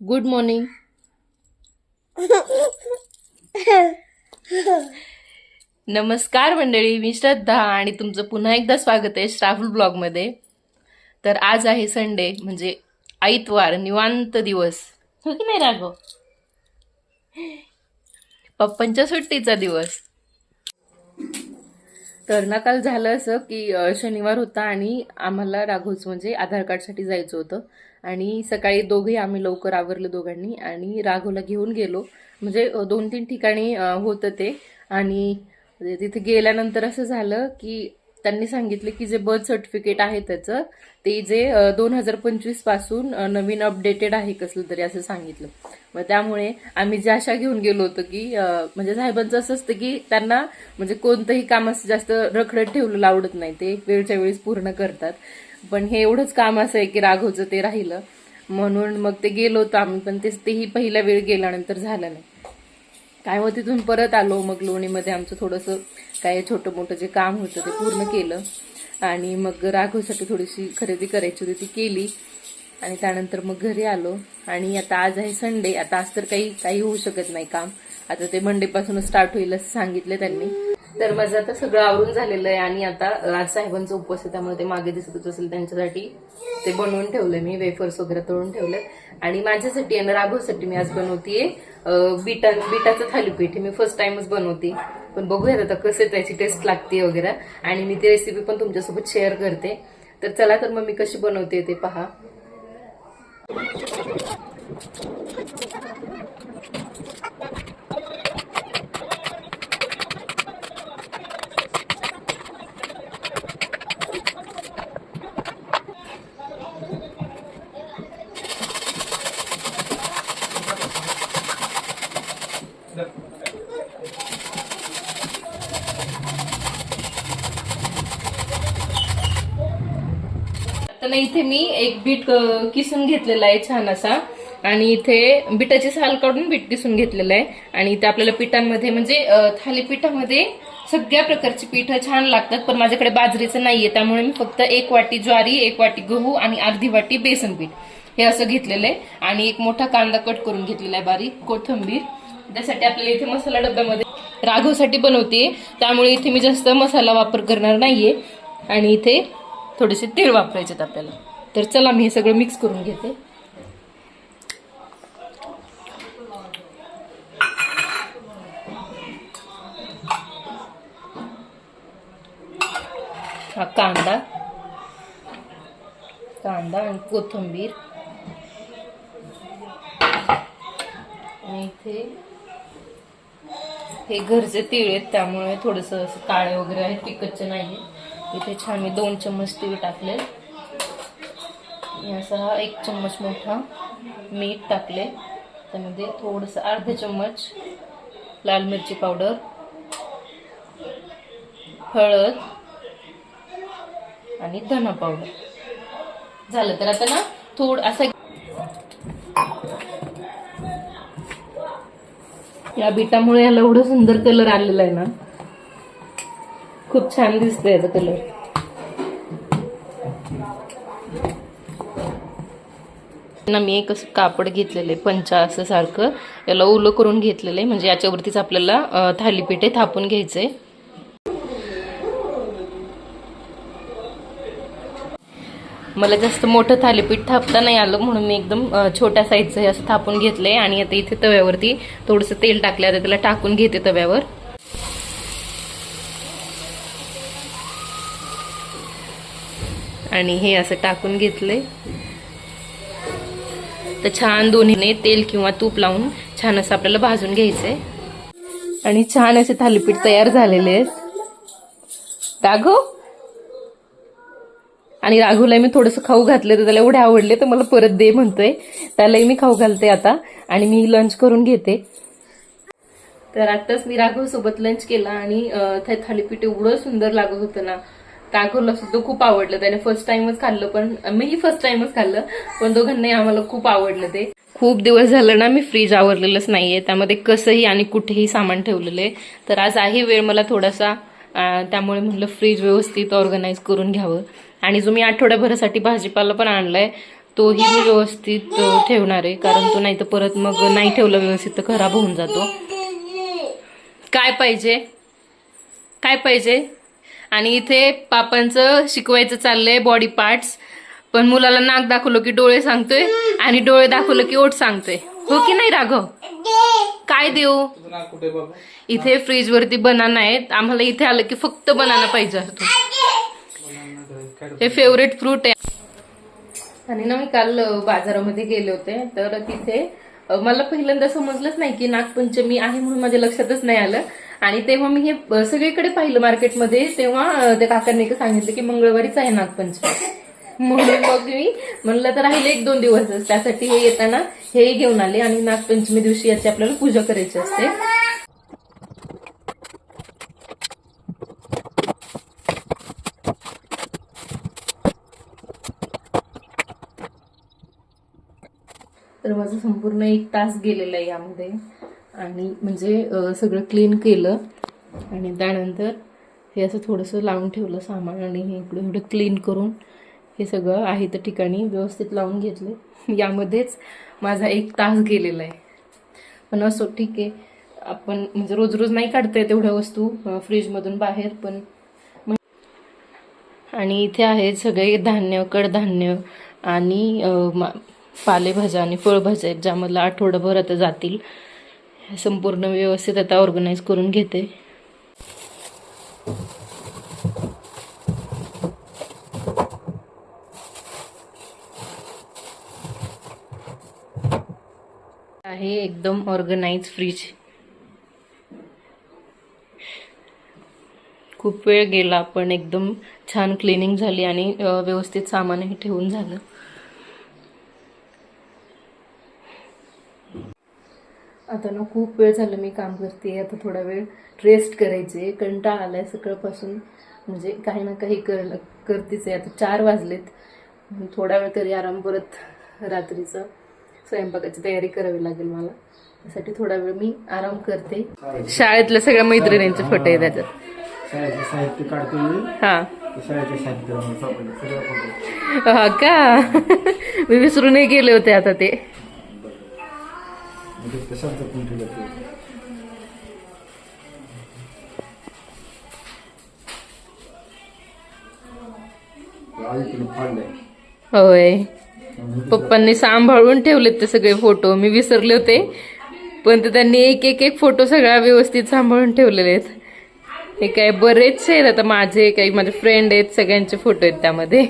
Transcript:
Good morning. नमस्कार मंडळी मी श्रद्धा आणि तुमचं पुन्हा एकदा स्वागत आहे श्राफुल ब्लॉगमध्ये. तर आज आहे संडे म्हणजे आईतवार निवांत दिवस. हो की नाही राघव? पप्पांच्या सुट्टीचा दिवस. तर ना काल झालं असं की शनिवार होता आणि आम्हाला राघवचं म्हणजे आधार कार्डसाठी जायचं होतं. आणि सकाळी दोघेही आम्ही लवकर आवरलं दोघांनी आणि राघवला घेऊन गेलो. म्हणजे दोन तीन ठिकाणी होतं ते. आणि म्हणजे तिथे गेल्यानंतर असं झालं की त्यांनी सांगितलं की जे बर्थ सर्टिफिकेट आहे त्याचं ते जे दोन हजार पंचवीसपासून नवीन अपडेटेड आहे कसलं तरी असं सांगितलं. मग त्यामुळे आम्ही जे आशा घेऊन गेलो होतो की म्हणजे साहेबांचं असं असतं की त्यांना म्हणजे कोणतंही काम असं जास्त रखडत ठेवलेलं आवडत नाही. ते वेळच्या वेळेस पूर्ण करतात. पण हे एवढंच काम असं आहे की राघवचं ते राहिलं. म्हणून मग ते गेलो होतो आम्ही पण तेच तेही पहिला वेळ गेल्यानंतर झालं नाही. काय मग तिथून परत आलो मग लोणीमध्ये आमचं थोडंसं काय छोटं मोठं जे काम होतं ते पूर्ण केलं. आणि मग राघवसाठी थोडीशी खरेदी करायची होती ती केली. आणि त्यानंतर मग घरी आलो. आणि आता आज आहे संडे आता आज तर काही काही होऊ शकत नाही काम. आता ते मंडेपासूनच स्टार्ट होईल असं सांगितलं त्यांनी. तर माझं आता सगळं आवरून झालेलं आहे आणि आता आज साहेबांचं उपवास आहे त्यामुळे ते मागे दिसतच असेल त्यांच्यासाठी ते बनवून ठेवलंय मी वेफर्स वगैरे तळून ठेवले आणि माझ्यासाठी आणि राघवसाठी मी आज बनवतीये अं, बीटा बीटाचं थालीपीठ हे मी फर्स्ट टाइमच बनवते. पण बघूयात आता कसे त्याची टेस्ट लागते वगैरे. आणि मी ती रेसिपी पण तुमच्यासोबत शेअर करते. तर चला तर मग मी कशी बनवते ते पहा. ना इथे मी एक बीट किसून घेतलेला आहे छान असा आणि इथे बिटाची साल काढून बीट किसून घेतलेलं आहे. आणि इथे आपल्याला पिठांमध्ये म्हणजे थालीपीठामध्ये सगळ्या प्रकारची पीठ छान लागतात पण माझ्याकडे बाजरीचं नाहीये. त्यामुळे मी फक्त एक वाटी ज्वारी एक वाटी गहू आणि अर्धी वाटी बेसन पीठ हे असं घेतलेलं आहे. आणि एक मोठा कांदा कट करून घेतलेला आहे बारीक कोथिंबीर. त्यासाठी आपल्याला इथे मसाला डब्यामध्ये राघवसाठी बनवते त्यामुळे इथे मी जास्त मसाला वापर करणार नाहीये. आणि इथे थोडेसे तीळ आहेत आपल्याला. तर चला मी हे सगळं मिक्स करून घेते. हा कांदा. कांदा आणि कोथिंबीर. आणि इथे हे घरचे तीळ आहेत त्यामुळे थोडंसं असं काळे वगैरे आहेत तिखटचे नाही इथे छान मी दोन चम्मच तीळ टाकले. असा हा एक चम्मच मोठा मीठ टाकले. त्यामध्ये थोडंसं अर्धा चम्मच लाल मिरची पावडर हळद आणि धना पावडर. झालं तर आता ना थोड असं या बिटामुळे याला एवढं सुंदर कलर आलेला आहे ना. खूप छान दिसतोय याचा कलर ना मी एक असं कापड घेतलेलं आहे पंचा असं सारखं. याला ओलं करून घेतलेलं आहे म्हणजे याच्यावरतीच आपल्याला थालीपीठ आहे थापून घ्यायचंय. मला जास्त मोठं थालीपीठ थापता नाही आलं म्हणून मी एकदम छोट्या साईजचं हे असं थापून घेतलंय. आणि आता इथे तव्यावरती थोडंसं तेल टाकलं आता त्याला टाकून घेते तव्यावर. आणि हे असं टाकून घेतलंय. तर छान दोन्हीने तेल किंवा तूप लावून छान असं आपल्याला भाजून घ्यायचंय. आणि छान असे थालीपीठ तयार झालेले आहेत. राघव? आणि राघवला मी थोडंसं खाऊ घातलं तर त्याला एवढे आवडले तर मला परत दे म्हणतोय. त्यालाही मी खाऊ घालते आता. आणि मी लंच करून घेते. तर आताच मी राघव सोबत लंच केला आणि थालीपीठ एवढं सुंदर लागत होतं ना राघवला सुद्धा खूप आवडलं. त्याने फर्स्ट टाइमच खाल्लं पण मीही फर्स्ट टाइमच खाल्लं पण दोघांनाही आम्हाला खूप आवडलं ते. खूप दिवस झालं ना मी फ्रीज आवरलेलंच नाहीये. त्यामध्ये कसंही आणि कुठेही सामान ठेवलेलं आहे. तर आज आहे वेळ मला थोडासा त्यामुळे म्हटलं फ्रीज व्यवस्थित ऑर्गनाईज करून घ्यावं. आणि जो मी आठवड्याभरासाठी भाजीपाला पण आणलाय तोही मी व्यवस्थित ठेवणार आहे. कारण तो नाही तर परत मग नाही ठेवलं व्यवस्थित तर खराब होऊन जातो. काय पाहिजे? काय पाहिजे? आणि इथे पापांचं शिकवायचं चाललंय बॉडी पार्ट्स पण मुलाला नाक दाखवलं की डोळे सांगतोय आणि डोळे दाखवलं की ओठ सांगतोय. हो की नाही राघव? काय देऊ? इथे फ्रीज वरती बनाना आहेत. आम्हाला इथे आलं की फक्त बनाना पाहिजे असतो. हे फेवरेट फ्रूट आहे. आणि ना मी काल बाजारामध्ये गेले होते. तर तिथे मला पहिल्यांदा समजलंच नाही की नागपंचमी आहे म्हणून माझ्या लक्षातच नाही आलं. आणि तेव्हा मी हे सगळीकडे पाहिलं मार्केटमध्ये तेव्हा त्या काकांनी सांगितलं की मंगळवारीच आहे नागपंचमी म्हणून मग मी म्हणलं तर राहिले एक दोन दिवसच. त्यासाठी हे येताना हेही घेऊन आले आणि नागपंचमी दिवशी याची आपल्याला पूजा करायची असते. तर माझं संपूर्ण एक तास गेलेला आहे यामध्ये. आणि म्हणजे सगळं क्लीन केलं. आणि त्यानंतर हे असं थोडंसं लावून ठेवलं सामान आणि हे इकडे इकडे क्लीन करून हे सगळं आहे त्या ठिकाणी व्यवस्थित लावून घेतले. यामध्येच माझा एक तास गेलेला आहे. पण असो ठीक आहे. आपण म्हणजे रोज रोज नाही काढता येत एवढ्या वस्तू फ्रीजमधून बाहेर पण आणि इथे आहेत सगळे धान्य कडधान्य आणि मा- पालेभाज्या आणि फळभाज्या आहेत ज्यामधला आठवडाभर आता जातील. संपूर्ण व्यवस्थित आता ऑर्गनाईज करून घेते. आहे एकदम ऑर्गनाईज फ्रीज खूप वेळ गेला पण एकदम छान क्लिनिंग झाली आणि व्यवस्थित सामानही ठेवून झालं. आता ना खूप वेळ झालं मी काम करते आता थोडा वेळ रेस्ट करायचे. कंटाळा आलाय सकाळपासून. म्हणजे काही ना काही कर करतेच आहे आता चार वाजलेत. थोडा वेळ तरी आराम परत रात्रीचा स्वयंपाकाची तयारी करावी लागेल मला. त्यासाठी थोडा वेळ मी आराम करते. शाळेतल्या सगळ्या मैत्रिणींचे फोटो आहे त्याच्यात शाळेचे साहित्य काढतो मी. हा. साहित्य हा का? मी विसरूनही गेले होते आता ते. म्हणजे कशात जपून ठेवलं ते? होय. पप्पांनी सांभाळून ठेवलेत ते सगळे फोटो. मी विसरले होते. पण ते त्यांनी एक एक एक फोटो सगळा व्यवस्थित सांभाळून ठेवलेले आहेत. हे काय बरेचसे आहेत. आता माझे काही माझे फ्रेंड आहेत सगळ्यांचे फोटो आहेत त्यामध्ये.